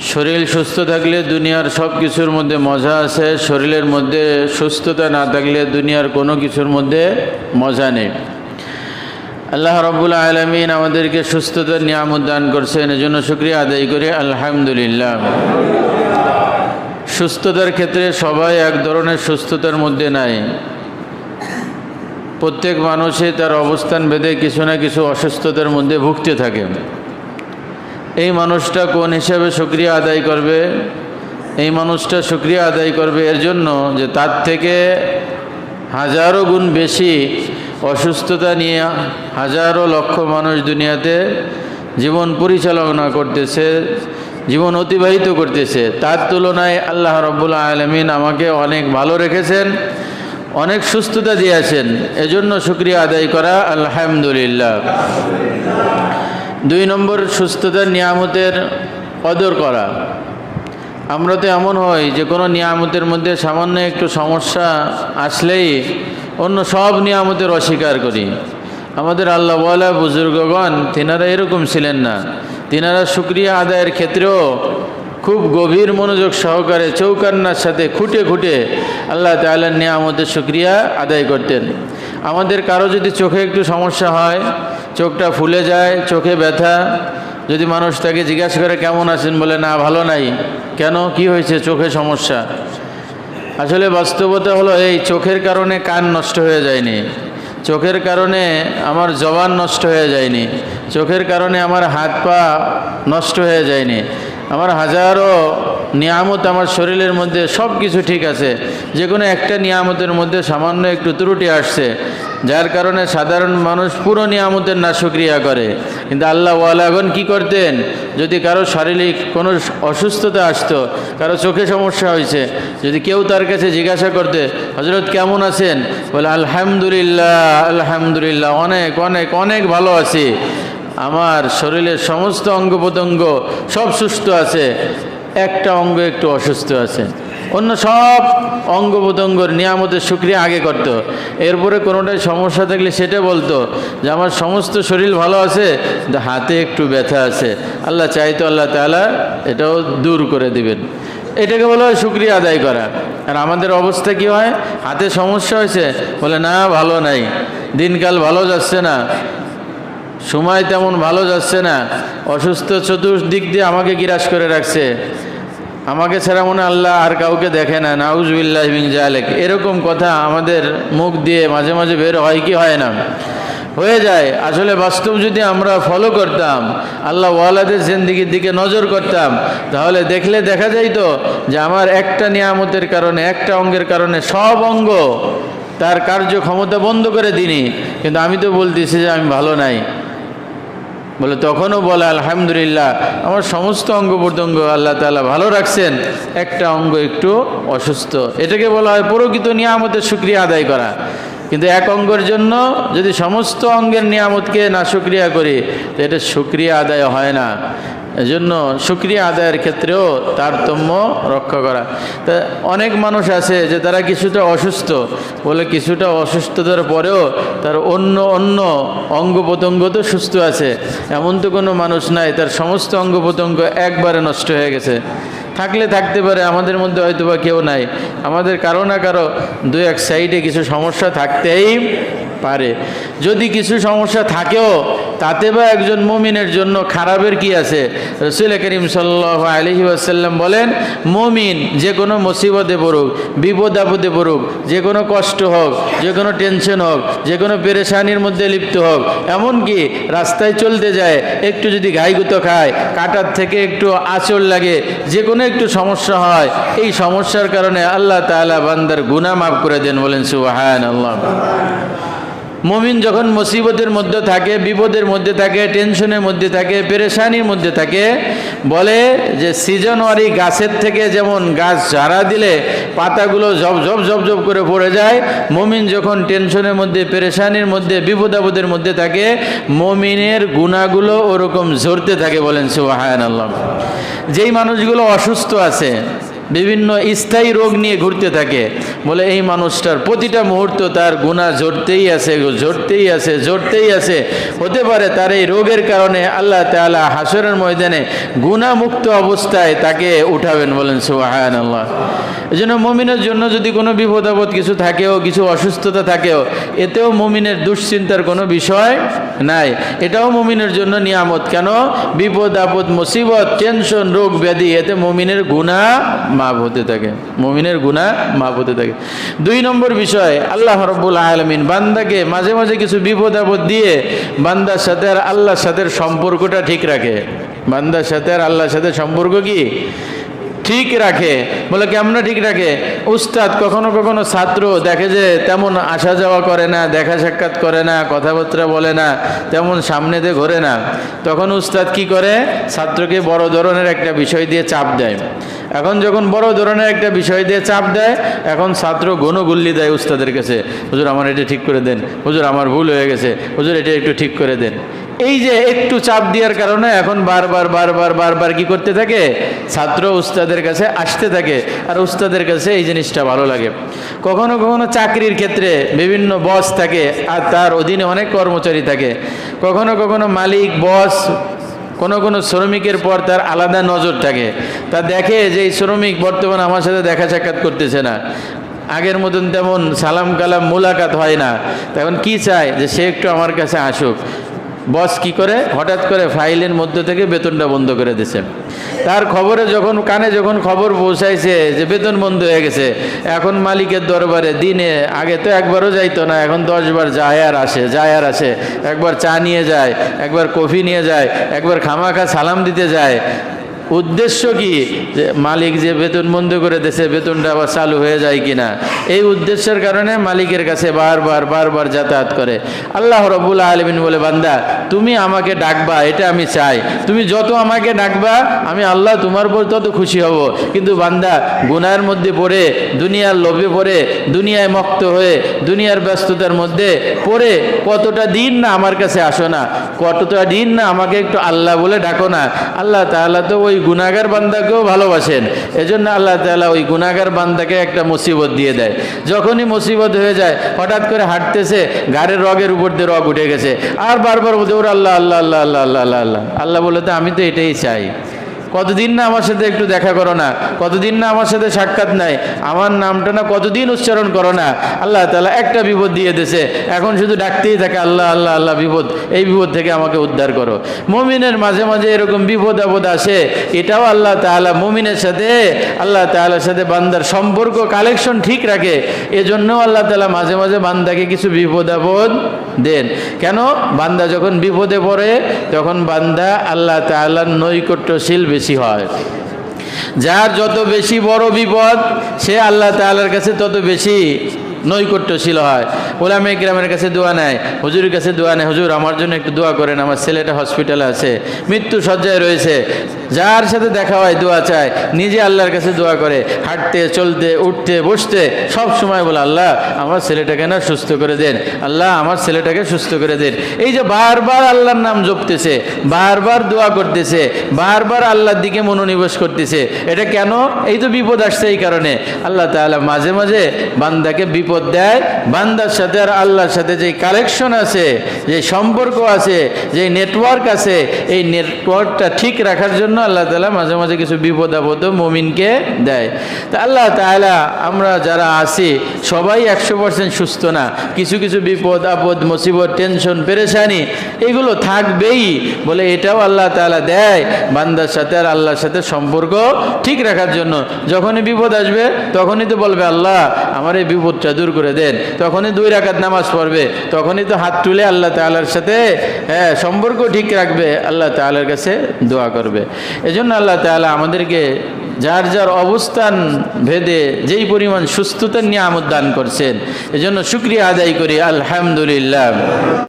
শরীর সুস্থ থাকলে দুনিয়ার সব কিছুর মধ্যে মজা আছে, শরীরের মধ্যে সুস্থতা না থাকলে দুনিয়ার কোনো কিছুর মধ্যে মজা নেই। আল্লাহ রব্বুল আলমিন আমাদেরকে সুস্থতার নিয়ামত দান করছেন, এজন্য শুক্রিয়া আদায় করি, আলহামদুলিল্লাহ। সুস্থতার ক্ষেত্রে সবাই এক ধরনের সুস্থতার মধ্যে নাই। প্রত্যেক মানুষই তার অবস্থান ভেদে কিছু না কিছু অসুস্থতার মধ্যে ভুগতে থাকে। এই মানুষটা কোন হিসাবে শুক্রিয়া আদায় করবে? এই মানুষটা শুক্রিয়া আদায় করবে এর জন্য যে তার থেকে হাজারো গুণ বেশি অসুস্থতা নিয়ে হাজারো লক্ষ মানুষ দুনিয়াতে জীবন পরিচালনা করতেছে, জীবন অতিবাহিত করতেছে। তার তুলনায় আল্লাহ রব্বুল আলমিন আমাকে অনেক ভালো রেখেছেন, অনেক সুস্থতা দিয়েছেন। এজন্য শুক্রিয়া আদায় করা আলহামদুলিল্লাহ। দুই নম্বর সুস্থতার নিয়ামতের কদর করা। আমরা তো এমন হয় যে কোনো নিয়ামতের মধ্যে সামান্য একটু সমস্যা আসলেই অন্য সব নিয়ামতের অস্বীকার করি। আমাদের আল্লাহ আল্লাহওয়ালা বুজুর্গগণ, তিনারা এরকম ছিলেন না। তিনারা শুক্রিয়া আদায়ের ক্ষেত্রেও খুব গভীর মনোযোগ সহকারে চৌকান্নার সাথে খুঁটে খুঁটে আল্লাহ তাল্লার নিয়ামতের শুক্রিয়া আদায় করতেন। আমাদের কারও যদি চোখে একটু সমস্যা হয় চোখটা ফুলে যায়, চোখে ব্যথা। যদি মানুষ তাকে জিজ্ঞাসা করে, কেমন আছেন? বলে, না, ভালো নাই। কেন? কি হয়েছে? চোখে সমস্যা? আসলে বাস্তবতা হলো এই, চোখের কারণে কান নষ্ট হয়ে যায়নি। চোখের কারণে আমার জবান নষ্ট হয়ে যায়নি। চোখের কারণে আমার হাত পা নষ্ট হয়ে যায়নি। আমার হাজারো নিয়ামত আমার শরীরের মধ্যে সব কিছু ঠিক আছে। যে কোনো একটা নিয়ামতের মধ্যে সামান্য একটু ত্রুটি আসছে, যার কারণে সাধারণ মানুষ পুরো নিয়ামতের না সুক্রিয়া করে। কিন্তু আল্লাহ ওয়ালাগন কি করতেন? যদি কারও শারীরিক কোনো অসুস্থতা আসতো, কারও চোখে সমস্যা হয়েছে, যদি কেউ তার কাছে জিজ্ঞাসা করতে হজরত কেমন আছেন? বলে, আলহামদুলিল্লাহ আলহামদুলিল্লাহ, অনেক অনেক অনেক ভালো আছি। আমার শরীরের সমস্ত অঙ্গ প্রত্যঙ্গ সব সুস্থ আছে। একটা অঙ্গ একটু অসুস্থ আছে। অন্য সব অঙ্গ প্রত্যঙ্গর নিয়ামতের সুক্রিয়া আগে করত। এরপরে কোনোটাই সমস্যা থাকলে সেটা বলতো যে আমার সমস্ত শরীর ভালো আছে হাতে একটু ব্যথা আছে। আল্লাহ চাইতো আল্লাহ তালা এটাও দূর করে দিবেন। এটাকে বলা হয় শুক্রিয়া আদায় করা। আর আমাদের অবস্থা কি হয়? হাতে সমস্যা হয়েছে, বলে না, ভালো নাই। দিনকাল ভালো যাচ্ছে না। সময় তেমন ভালো যাচ্ছে না। অসুস্থ চতুর্দিক দিয়ে আমাকে গিরাস করে রাখছে। আমাকে ছাড়া মনে আল্লাহ আর কাউকে দেখে না। নাউজবিল্লাহ বিন জালেক এরকম কথা আমাদের মুখ দিয়ে মাঝে মাঝে বের হয় কি হয় না? হয়ে যায়। আসলে বাস্তব যদি আমরা ফলো করতাম, আল্লাহ ওয়ালাদের জিন্দিগির দিকে নজর করতাম, তাহলে দেখলে দেখা যাইতো যে আমার একটা নিয়ামতের কারণে, একটা অঙ্গের কারণে সব অঙ্গ তার কার্যক্ষমতা বন্ধ করে দিনি। কিন্তু আমি তো বলতেছি যে আমি ভালো নাই। বলে, তখনও বলে, আলহামদুলিল্লাহ, আমার সমস্ত অঙ্গ প্রত্যঙ্গ আল্লাহ তালা ভালো রাখছেন। একটা অঙ্গ একটু অসুস্থ। এটাকে বলা হয় প্রকৃত নিয়ামতের সুক্রিয়া আদায় করা। কিন্তু এক অঙ্গের জন্য যদি সমস্ত অঙ্গের নিয়ামতকে না সুক্রিয়া করি, তো এটা সুক্রিয়া আদায় হয় না। এজন্য সুক্রিয়া আদায়ের ক্ষেত্রেও তারতম্য রক্ষা করা। তা অনেক মানুষ আছে যে তারা কিছুটা অসুস্থ, বলে কিছুটা অসুস্থতার পরেও তার অন্য অন্য অঙ্গ প্রত্যঙ্গ তো সুস্থ আছে। এমন তো কোনো মানুষ নাই, তার সমস্ত অঙ্গ প্রত্যঙ্গ একবারে নষ্ট হয়ে গেছে। থাকলে থাকতে পারে, আমাদের মধ্যে হয়তো বা কেউ নাই। আমাদের কারও না কারও দু এক সাইডে কিছু সমস্যা থাকতেই পারে। যদি কিছু সমস্যা থাকেও তাতে বা একজন মমিনের জন্য খারাপের কি আছে? রসুল করিম সাল্লাহ আসাল্লাম বলেন, মমিন যে কোনো মুসিবতে পড়ুক, বিপদ আপদে পড়ুক, যে কোনো কষ্ট হোক, যে কোনো টেনশন হোক, যে কোনো পেরেশানির মধ্যে লিপ্ত হোক, এমনকি রাস্তায় চলতে যায়, একটু যদি গাইগুতো খায়, কাটার থেকে একটু আঁচল লাগে, যে কোনো একটু সমস্যা হয়, এই সমস্যার কারণে আল্লাহ তালা বান্দার গুনা মাফ করে দেন বলেন সুবাহান আল্লাহ মমিন যখন মুসিবতের মধ্যে থাকে, বিপদের মধ্যে থাকে, টেনশনের মধ্যে থাকে, পেরেশানির মধ্যে থাকে, বলে যে সিজনওয়ারি গাছের থেকে যেমন গাছ ঝাড়া দিলে পাতাগুলো জব জব জব জব করে পড়ে যায়, মমিন যখন টেনশনের মধ্যে, পেরেশানির মধ্যে বিপদ আপদের মধ্যে থাকে, মমিনের গুণাগুলো ওরকম ঝরতে থাকে বলেন সুবাহান আল্লাহ যেই মানুষগুলো অসুস্থ আছে বিভিন্ন স্থায়ী রোগ নিয়ে ঘুরতে থাকে। বলে এই মানুষটার প্রতিটা মুহূর্ত তার গুণা জড়তেই আছে জড়তেই আছে জড়তেই আছে। হতে পারে তার এই রোগের কারণে আল্লাহ তাআলা হাসরের ময়দানে গুণামুক্ত অবস্থায় তাকে উঠাবেন বলেন সুবাহান আল্লাহ এই জন্য মমিনের জন্য যদি কোনো বিপদ আপদ কিছু থাকেও, কিছু অসুস্থতা থাকেও, এতেও মমিনের দুশ্চিন্তার কোনো বিষয় নাই। এটাও মমিনের জন্য নিয়ামত। কেন? বিপদ আপদ, মুসিবত, টেনশন, রোগ ব্যাধি, এতে মমিনের গুণা মাপ হতে থাকে। মমিনের গুণা মাফ হতে থাকে। দুই নম্বর বিষয়, আল্লাহ রব্বুল আলমিন বান্দাকে মাঝে মাঝে কিছু বিপদ আপদ দিয়ে বান্দার সাথে আর আল্লাহর সাথে সম্পর্কটা ঠিক রাখে। বান্দার সাথে আর আল্লাহর সাথে সম্পর্ক কি? ঠিক রাখে। বলে, কেমন ঠিক রাখে? উস্তাদ, কখনো কখনো ছাত্র দেখে যে তেমন আসা যাওয়া করে না, দেখা সাক্ষাৎ করে না, কথাবার্তা বলে না, তেমন সামনে দিয়ে ঘোরে না। তখন উস্তাদ কি করে? ছাত্রকে বড় ধরনের একটা বিষয় দিয়ে চাপ দেয়। এখন যখন বড় ধরনের একটা বিষয় দিয়ে চাপ দেয়, এখন ছাত্র গণগুল্লি দেয় উস্তাদের কাছে। হুজুর, আমার এটা ঠিক করে দেন। হুজুর, আমার ভুল হয়ে গেছে। হুজুর, এটা একটু ঠিক করে দেন। এই যে একটু চাপ দেওয়ার কারণে এখন বারবার বারবার বারবার কি করতে থাকে? ছাত্র উস্তাদের কাছে আসতে থাকে। আর উস্তাদের কাছে এই জিনিসটা ভালো লাগে। কখনো কখনো চাকরির ক্ষেত্রে বিভিন্ন বস থাকে, আর তার অধীনে অনেক কর্মচারী থাকে। কখনো কখনো মালিক বস কোনো কোনো শ্রমিকের পর তার আলাদা নজর থাকে। তা দেখে যে এই শ্রমিক বর্তমানে আমার সাথে দেখা সাক্ষাৎ করতেছে না। আগের মতন তেমন সালাম কালাম মোলাকাত হয় না। তখন কি চায়? যে সে একটু আমার কাছে আসুক। বস কি করে? হঠাৎ করে ফাইলের মধ্যে থেকে বেতনটা বন্ধ করে দিছে। তার খবরে যখন, কানে যখন খবর পৌঁছাইছে যে বেতন বন্ধ হয়ে গেছে, এখন মালিকের দরবারে দিনে, আগে তো একবারও যাইতো না, এখন দশবার যায় আর আসে, যায় আর আসে। একবার চা নিয়ে যায়, একবার কফি নিয়ে যায়, একবার খামাখা সালাম দিতে যায়। উদ্দেশ্য কি? যে মালিক যে বেতন বন্ধ করে দেশে বেতনটা আবার চালু হয়ে যায় কিনা? এই উদ্দেশ্যের কারণে মালিকের কাছে বারবার বারবার যাতায়াত করে। আল্লাহ রবুল আলমিন বলে, বান্দা, তুমি আমাকে ডাকবা, এটা আমি চাই। তুমি যত আমাকে ডাকবা, আমি আল্লাহ তোমার উপর তত খুশি হব। কিন্তু বান্দা গুনার মধ্যে পড়ে, দুনিয়ার লোভে পড়ে, দুনিয়ায় মক্ত হয়ে, দুনিয়ার ব্যস্ততার মধ্যে পড়ে, কতটা দিন না আমার কাছে আসো না? কতটা দিন না আমাকে একটু আল্লাহ বলে ডাকো না? আল্লাহ তাআলা তো ওই ওই গুণাগার বান্দাকেও ভালোবাসেন। এজন্য আল্লাহ তালা ওই গুণাগার বান্দাকে একটা মুসিবত দিয়ে দেয়। যখনই মুসিবত হয়ে যায়, হঠাৎ করে হাঁটতেছে গাড়ের রগের উপর দিয়ে রগ উঠে গেছে। আর বারবার ওদের আল্লাহ আল্লাহ আল্লাহ আল্লাহ আল্লাহ আল্লাহ। আল্লাহ বলে, তো আমি তো এটাই চাই। কতদিন না আমার সাথে একটু দেখা করো না? কতদিন না আমার সাথে সাক্ষাৎ নাই? আমার নামটা না কতদিন উচ্চারণ করো না? আল্লাহ তালা একটা বিপদ দিয়ে দিয়েছে। এখন শুধু ডাকতেই থাকে, আল্লাহ আল্লাহ আল্লাহ, বিপদ। এই বিপদ থেকে আমাকে উদ্ধার করো। মমিনের মাঝে মাঝে এরকম বিপদ আপদ আসে, এটাও আল্লাহ তালা মমিনের সাথে, আল্লাহ তালার সাথে বান্দার সম্পর্ক, কালেকশন ঠিক রাখে। এজন্যও আল্লাহ তালা মাঝে মাঝে বান্দাকে কিছু বিপদ আপদ দেন। কেন? বান্দা যখন বিপদে পড়ে, তখন বান্দা আল্লাহ তালার নৈকট্যশীল বেশি। হয়। যার যত বেশি বড় বিপদ সে আল্লাহ তালার কাছে তত বেশি নৈকট্যশীল হয়। ওলামে গ্রামের কাছে দোয়া নেয়, হুজুরের কাছে দোয়া নেয়, হুজুর, আমার জন্য একটু দোয়া করেন, আমার ছেলেটা হসপিটালে আছে মৃত্যু সজ্জায় রয়েছে, যার সাথে দেখা হয় দোয়া চায়, নিজে আল্লাহর কাছে দোয়া করে, হাঁটতে, চলতে, উঠতে, বসতে, সব সময় বলে, আল্লাহ, আমার ছেলেটাকে না সুস্থ করে দেন, আল্লাহ, আমার ছেলেটাকে সুস্থ করে দেন। এই যে বারবার আল্লাহর নাম জপতেছে, বারবার দোয়া করতেছে, বারবার আল্লাহর দিকে মনোনিবেশ করতেছে, এটা কেন? এই তো বিপদ আসছে এই কারণে। আল্লাহ তাআলা মাঝে মাঝে বান্দাকে বিপদ দেয়, বান্দার সাথে আর আল্লাহর সাথে যে কালেকশন আছে যে সম্পর্ক আছে যে নেটওয়ার্ক আছে, এই নেটওয়ার্কটা ঠিক রাখার জন্য আল্লাহ তাআলা মাঝে মাঝে কিছু বিপদ আপদ মমিনকে দেয়। তা আল্লাহ তাআলা আমরা যারা আছি, সবাই একশো পার্সেন্ট সুস্থ না। কিছু কিছু বিপদ আপদ, মুসিবত টেনশন পেরেশানি, এগুলো থাকবেই বলে এটাও আল্লাহ তালা দেয় বান্দার সাথে আর আল্লাহর সাথে সম্পর্ক ঠিক রাখার জন্য। যখনই বিপদ আসবে, তখনই তো বলবে, আল্লাহ, আমার এই বিপদটা দূর করে দেন, তখনই দুই রাকাত নামাজ পড়বে, তখনই তো হাত তুলে আল্লাহ তালার সাথে হ্যাঁ সম্পর্ক ঠিক রাখবে, আল্লাহ তালার কাছে দোয়া করবে। এজন্য আল্লাহ তালা আমাদেরকে যার যার অবস্থান ভেদে যেই পরিমাণ সুস্থতার নিয়ামত দান করছেন, এজন্য শুক্রিয়া আদায় করি, আলহামদুলিল্লাহ।